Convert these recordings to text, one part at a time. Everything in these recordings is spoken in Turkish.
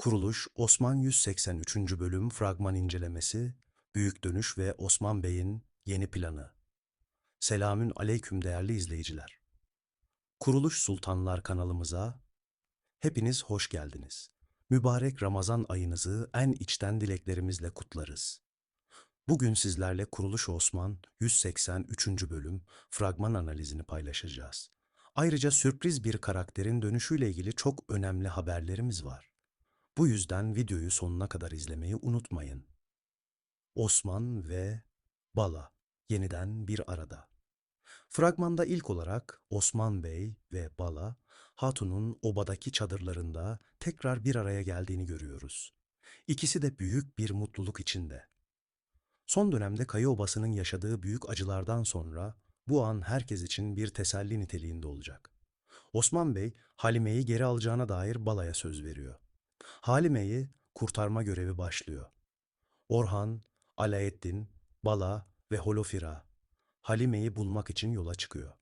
Kuruluş Osman 183. bölüm fragman incelemesi, Büyük Dönüş ve Osman Bey'in yeni planı. Selamün aleyküm değerli izleyiciler. Kuruluş Sultanlar kanalımıza hepiniz hoş geldiniz. Mübarek Ramazan ayınızı en içten dileklerimizle kutlarız. Bugün sizlerle Kuruluş Osman 183. bölüm fragman analizini paylaşacağız. Ayrıca sürpriz bir karakterin dönüşüyle ilgili çok önemli haberlerimiz var. Bu yüzden videoyu sonuna kadar izlemeyi unutmayın. Osman ve Bala yeniden bir arada. Fragmanda ilk olarak Osman Bey ve Bala, Hatun'un obadaki çadırlarında tekrar bir araya geldiğini görüyoruz. İkisi de büyük bir mutluluk içinde. Son dönemde Kayı Obası'nın yaşadığı büyük acılardan sonra bu an herkes için bir teselli niteliğinde olacak. Osman Bey, Halime'yi geri alacağına dair Bala'ya söz veriyor. Halime'yi kurtarma görevi başlıyor. Orhan, Alaeddin, Bala ve Holofira Halime'yi bulmak için yola çıkıyor.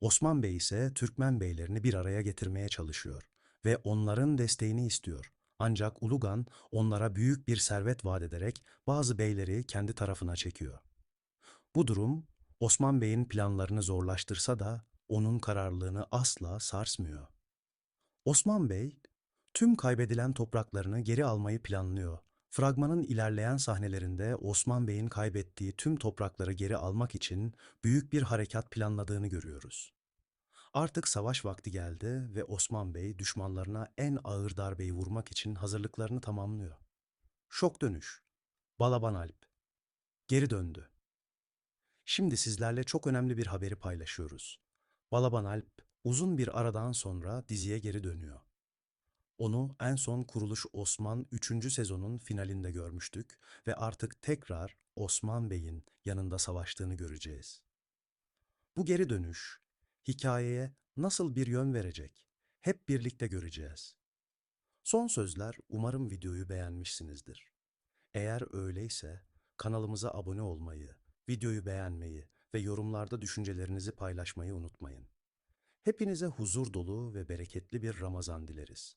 Osman Bey ise Türkmen beylerini bir araya getirmeye çalışıyor ve onların desteğini istiyor. Ancak Ulugan onlara büyük bir servet vaat ederek bazı beyleri kendi tarafına çekiyor. Bu durum Osman Bey'in planlarını zorlaştırsa da onun kararlılığını asla sarsmıyor. Osman Bey tüm kaybedilen topraklarını geri almayı planlıyor. Fragmanın ilerleyen sahnelerinde Osman Bey'in kaybettiği tüm toprakları geri almak için büyük bir harekat planladığını görüyoruz. Artık savaş vakti geldi ve Osman Bey düşmanlarına en ağır darbeyi vurmak için hazırlıklarını tamamlıyor. Şok dönüş. Balaban Alp. Geri döndü. Şimdi sizlerle çok önemli bir haberi paylaşıyoruz. Balaban Alp uzun bir aradan sonra diziye geri dönüyor. Onu en son Kuruluş Osman 3. sezonun finalinde görmüştük ve artık tekrar Osman Bey'in yanında savaştığını göreceğiz. Bu geri dönüş hikayeye nasıl bir yön verecek? Hep birlikte göreceğiz. Son sözler umarım videoyu beğenmişsinizdir. Eğer öyleyse kanalımıza abone olmayı, videoyu beğenmeyi ve yorumlarda düşüncelerinizi paylaşmayı unutmayın. Hepinize huzur dolu ve bereketli bir Ramazan dileriz.